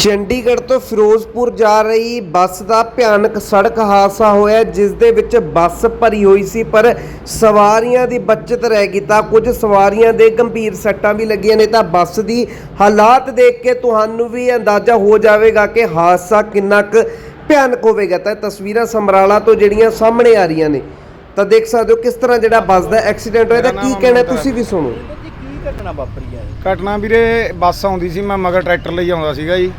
ਚੰਡੀਗੜ੍ਹ ਤੋਂ ਫਿਰੋਜ਼ਪੁਰ ਜਾ ਰਹੀ ਬੱਸ ਦਾ ਭਿਆਨਕ ਸੜਕ ਹਾਦਸਾ ਹੋਇਆ। ਜਿਸ ਦੇ ਵਿੱਚ ਬੱਸ ਭਰੀ ਹੋਈ ਸੀ ਪਰ ਸਵਾਰੀਆਂ ਦੀ ਬਚਤ ਰਹਿ ਗਈ ਤਾਂ ਕੁਝ ਸਵਾਰੀਆਂ ਦੇ ਗੰਭੀਰ ਸੱਟਾਂ ਵੀ ਲੱਗੀਆਂ ਨੇ। ਤਾਂ ਬੱਸ ਦੀ ਹਾਲਾਤ ਦੇਖ ਕੇ ਤੁਹਾਨੂੰ ਵੀ ਅੰਦਾਜ਼ਾ ਹੋ ਜਾਵੇਗਾ ਕਿ ਹਾਦਸਾ ਕਿੰਨਾ ਕੁ ਭਿਆਨਕ ਹੋਵੇਗਾ। ਤਾਂ ਤਸਵੀਰਾਂ ਸਮਰਾਲਾ ਤੋਂ ਜਿਹੜੀਆਂ ਸਾਹਮਣੇ ਆ ਰਹੀਆਂ ਨੇ। ਤਾਂ ਦੇਖ ਸਕਦੇ ਹੋ ਕਿਸ ਤਰ੍ਹਾਂ ਜਿਹੜਾ ਬੱਸ ਦਾ ਐਕਸੀਡੈਂਟ ਹੋਇਆ। ਤਾਂ ਕੀ ਕਹਿਣਾ ਤੁਸੀਂ ਵੀ ਸੁਣੋ। ਘਟਨਾ ਵਾਪਰੀ ਹੈ? ਘਟਨਾ ਵੀਰੇ ਬੱਸ ਆਉਂਦੀ ਸੀ ਮੈਂ ਮਗਰ ਟਰੈਕਟਰ ਲਈ ਆਉਂਦਾ ਸੀਗਾ ਜੀ।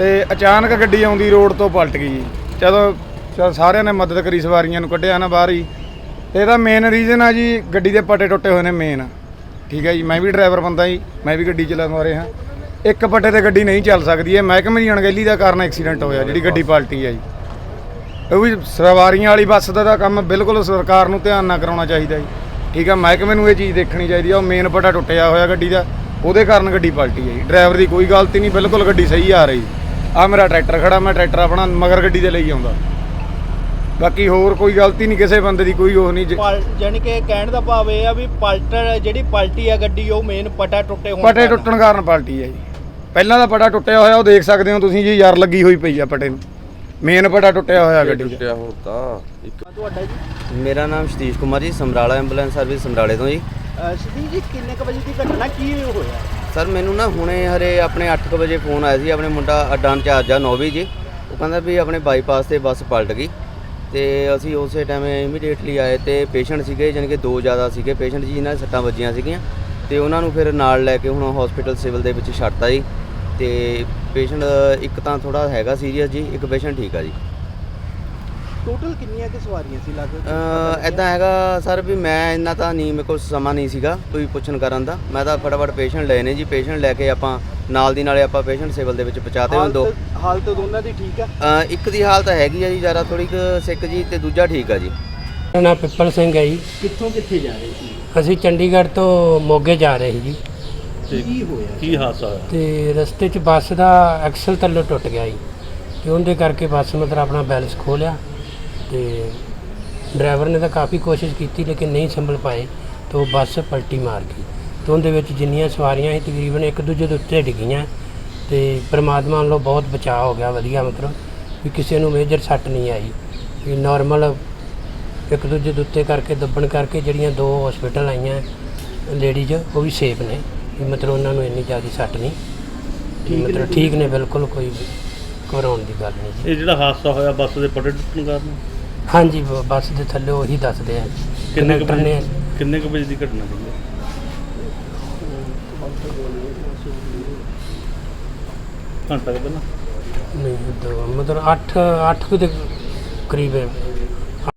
ਤੇ ਅਚਾਨਕ ਗੱਡੀ ਆਉਂਦੀ, ਰੋਡ ਤੋਂ ਪਲਟ ਗਈ ਜੀ। ਜਦੋਂ ਚਲ ਸਾਰਿਆਂ ਨੇ ਮਦਦ ਕਰੀ, ਸਵਾਰੀਆਂ ਨੂੰ ਕੱਢਿਆ ਨਾ ਬਾਹਰ ਹੀ। ਇਹਦਾ ਮੇਨ ਰੀਜ਼ਨ ਆ ਜੀ, ਗੱਡੀ ਦੇ ਪੱਟੇ ਟੁੱਟੇ ਹੋਏ ਨੇ ਮੇਨ ਠੀਕ ਹੈ ਜੀ, ਮੈਂ ਵੀ ਡਰਾਈਵਰ ਬੰਦਾ ਜੀ, ਮੈਂ ਵੀ ਗੱਡੀ ਚਲਾਉਣ ਰਿਹਾ। ਇੱਕ ਪੱਟੇ ਤੇ ਗੱਡੀ ਨਹੀਂ ਚੱਲ ਸਕਦੀ ਹੈ ਮਹਿਕਮੇ ਦੀ ਅਣਗਹਿਲੀ ਦਾ ਕਾਰਨ ਐਕਸੀਡੈਂਟ ਹੋਇਆ, ਜਿਹੜੀ ਗੱਡੀ ਪਲਟੀ ਹੈ ਜੀ। ਉਹ ਵੀ ਸਵਾਰੀਆਂ ਵਾਲੀ ਬੱਸ ਦਾ ਤਾਂ ਕੰਮ ਬਿਲਕੁਲ ਸਰਕਾਰ ਨੂੰ ਧਿਆਨ ਨਾ ਕਰਾਉਣਾ ਚਾਹੀਦਾ ਜੀ। ਠੀਕ ਹੈ ਮਹਿਕਮੇ ਨੂੰ ਇਹ ਚੀਜ਼ ਦੇਖਣੀ ਚਾਹੀਦੀ ਆ। ਉਹ ਮੇਨ ਪਟਾ ਟੁੱਟਿਆ ਹੋਇਆ ਗੱਡੀ ਦਾ, ਉਹਦੇ ਕਾਰਨ ਗੱਡੀ ਪਲਟੀ ਹੈ ਜੀ। ਡਰਾਈਵਰ ਦੀ ਕੋਈ ਗਲਤੀ ਨਹੀਂ, ਬਿਲਕੁਲ ਗੱਡੀ ਸਹੀ ਆ ਰਹੀ। ਆ ਮੇਰਾ ਟਰੈਕਟਰ ਖੜਾ ਮੈਂ ਟਰੈਕਟਰ ਆਪਣਾ ਮਗਰ ਗੱਡੀ ਦੇ ਲਈ ਆਉਂਦਾ। ਬਾਕੀ ਹੋਰ ਕੋਈ ਗਲਤੀ ਨਹੀਂ ਕਿਸੇ ਬੰਦੇ ਦੀ ਕੋਈ ਉਹ ਨਹੀਂ ਜ- ਪਲ ਯਾਨੀ ਕਿ ਕਹਿਣ ਦਾ ਭਾਵ ਇਹ ਆ ਵੀ ਪਲਟਰ ਜਿਹੜੀ ਪਲਟੀ ਆ ਗੱਡੀ ਉਹ ਮੇਨ ਪਟਾ ਟੁੱਟੇ ਹੋਣ ਪਟੇ। ਟੁੱਟਣ ਕਾਰਨ ਪਲਟੀ ਹੈ ਜੀ। ਪਹਿਲਾਂ ਦਾ ਪਟਾ ਟੁੱਟਿਆ ਹੋਇਆ ਉਹ ਦੇਖ ਸਕਦੇ ਹੋ ਤੁਸੀਂ ਜੀ ਯਾਰ ਲੱਗੀ ਹੋਈ ਪਈ ਆ ਪਟੇ ਨੂੰ। ਮੇਨ ਪਟਾ ਟੁੱਟਿਆ ਹੋਇਆ ਗੱਡੀ ਟੁੱਟਿਆ ਹੁਣ ਤਾਂ। ਇੱਕ ਤੁਹਾਡਾ ਜੀ? ਮੇਰਾ ਨਾਮ ਸਤੀਸ਼ ਕੁਮਾਰ ਜੀ ਸਮਰਾਲਾ ਐਂਬੂਲੈਂਸ ਸਰਵਿਸ ਸਮਰਾਲੇ ਤੋਂ ਜੀ। ਸਦੀ ਜੀ ਕਿੰਨੇ ਕ ਵਜੇ ਦੀ ਘਟਨਾ ਕੀ ਹੋਇਆ? ਸਰ, ਮੈਨੂੰ ਨਾ ਹੁਣੇ ਹਰੇ ਆਪਣੇ 8:00 ਵਜੇ ਫੋਨ ਆਇਆ ਸੀ, ਆਪਣੇ ਮੁੰਡਾ ਅੱਡਾ ਇੰਚਾਰਜ ਆ ਨੌਵੀ ਜੀ। ਉਹ ਕਹਿੰਦਾ ਵੀ ਆਪਣੇ ਬਾਈਪਾਸ ਤੇ ਬੱਸ ਪਲਟ ਗਈ ਤੇ ਅਸੀਂ ਉਸੇ ਟਾਈਮ ਇਮੀਡੀਏਟਲੀ ਆਏ ਤੇ ਪੇਸ਼ੈਂਟ ਸੀਗੇ, ਜਾਣੀ ਕਿ ਦੋ ਜ਼ਿਆਦਾ ਸੀਗੇ। ਪੇਸ਼ੈਂਟ ਜੀ ਇਹਨਾਂ ਦੇ ਸੱਟਾਂ ਵੱਜੀਆਂ ਸੀਗੀਆਂ ਤੇ ਉਹਨਾਂ ਨੂੰ ਫਿਰ ਨਾਲ ਲੈ ਕੇ ਹੁਣ ਹਸਪੀਟਲ ਸਿਵਲ ਦੇ ਵਿੱਚ ਛੱਡਤਾ ਜੀ ਤੇ ਪੇਸ਼ੈਂਟ ਇੱਕ ਤਾਂ ਥੋੜਾ ਹੈਗਾ ਸੀਰੀਅਸ ਜੀ, ਇੱਕ ਪੇਸ਼ੈਂਟ ਠੀਕ ਆ ਜੀ। ਟੋਟਲ ਕਿੰਨੀਆਂ ਕਿ ਸਵਾਰੀਆਂ ਸੀ ਲੱਗ ਐਦਾਂ ਹੈਗਾ ਸਰ ਵੀ ਮੈਂ ਇੰਨਾ ਤਾਂ ਨਹੀਂ ਮੇਰੇ ਕੋਲ ਸਮਾਂ ਨਹੀਂ ਸੀਗਾ ਕੋਈ ਪੁੱਛਣ ਕਰਨ ਦਾ। ਮੈਂ ਤਾਂ ਫਟਾਫਟ ਪੇਸ਼ੈਂਟ ਲਏ ਨੇ ਜੀ ਪੇਸ਼ੈਂਟ ਲੈ ਕੇ ਆਪਾਂ ਨਾਲ ਦੀ ਨਾਲੇ ਆਪਾਂ ਪੇਸ਼ੈਂਟ ਸਿਵਲ ਦੇ ਵਿੱਚ ਪਹੁੰਚਾਤੇ ਹੁਣ ਦੋ। ਹਾਲਤ ਦੋਨਾਂ ਦੀ ਠੀਕ ਆ? ਅ, ਇੱਕ ਦੀ ਹਾਲਤ ਹੈਗੀ ਆ ਜੀ ਜ਼ਿਆਦਾ ਥੋੜੀ ਕੁ ਸਿੱਕ ਜੀ ਤੇ ਦੂਜਾ ਠੀਕ ਆ ਜੀ। ਮੇਰਾ ਨਾਮ ਪਿੱਪਲ ਸਿੰਘ ਹੈ ਜੀ। ਕਿੱਥੋਂ ਕਿੱਥੇ ਜਾ ਰਹੇ ਸੀ? ਅਸੀਂ ਚੰਡੀਗੜ੍ਹ ਤੋਂ ਮੋਗੇ ਜਾ ਰਹੇ ਸੀ ਜੀ। ਕੀ ਹੋਇਆ? ਕੀ ਹਾਦਸਾ ਹੋਇਆ? ਤੇ ਰਸਤੇ 'ਚ ਬੱਸ ਦਾ ਐਕਸਲ ਥੱਲੇ ਟੁੱਟ ਗਿਆ ਜੀ। ਤੇ ਉਹਦੇ ਕਰਕੇ ਬੱਸ ਮਤਲਬ ਆਪਣਾ ਬੈਲੈਂਸ ਖੋ ਲਿਆ। ਤੇ ਡਰਾਈਵਰ ਨੇ ਤਾਂ ਕਾਫੀ ਕੋਸ਼ਿਸ਼ ਕੀਤੀ ਲੇਕਿਨ ਨਹੀਂ ਸੰਭਲ ਪਾਏ ਤੇ ਬੱਸ ਪਲਟੀ ਮਾਰ ਗਈ ਤੇ ਉਹਦੇ ਵਿੱਚ ਜਿੰਨੀਆਂ ਸਵਾਰੀਆਂ ਸੀ ਤਕਰੀਬਨ ਇੱਕ ਦੂਜੇ ਦੇ ਉੱਤੇ ਡਿੱਗੀਆਂ ਤੇ ਪ੍ਰਮਾਤਮਾ ਵੱਲੋਂ ਬਹੁਤ ਬਚਾਅ ਹੋ ਗਿਆ ਵਧੀਆ ਮਤਲਬ ਵੀ ਕਿਸੇ ਨੂੰ ਮੇਜਰ ਸੱਟ ਨਹੀਂ ਆਈ। ਵੀ ਨਾਰਮਲ ਇੱਕ ਦੂਜੇ ਦੇ ਉੱਤੇ ਕਰਕੇ ਦੱਬਣ ਕਰਕੇ ਜਿਹੜੀਆਂ ਦੋ ਹਸਪੀਟਲ ਆਈਆਂ ਲੇਡੀਜ਼ ਉਹ ਵੀ ਸੇਫ ਨੇ। ਵੀ ਮਤਲਬ ਉਹਨਾਂ ਨੂੰ ਇੰਨੀ ਜ਼ਿਆਦਾ ਸੱਟ ਨਹੀਂ। ਵੀ ਮਤਲਬ ਠੀਕ ਨੇ ਬਿਲਕੁਲ ਕੋਈ ਘਬਰਾਉਣ ਦੀ ਗੱਲ ਨਹੀਂ ਇਹ ਜਿਹੜਾ ਹਾਦਸਾ ਹੋਇਆ ਬੱਸ ਦੇ ਪਟੇ ਟੁੱਟਣ ਕਾਰਨ? ਹਾਂਜੀ ਬ- ਬੱਸ ਦੇ ਥੱਲੇ ਉਹੀ ਦੱਸਦੇ ਆ। ਕਿੰਨੇ ਕੁ ਕੰਡਕਟਰ ਨੇ ਵਜੇ ਕਿੰਨੇ ਕੁ ਵਜੇ ਦੀ ਘਟਨਾ ਸੀ ਘੰਟਾ ਕੁ ਪਹਿਲਾਂ? ਨਹੀਂ ਦੋ ਮਤਲਬ 8 8 ਦੇ ਕਰੀਬ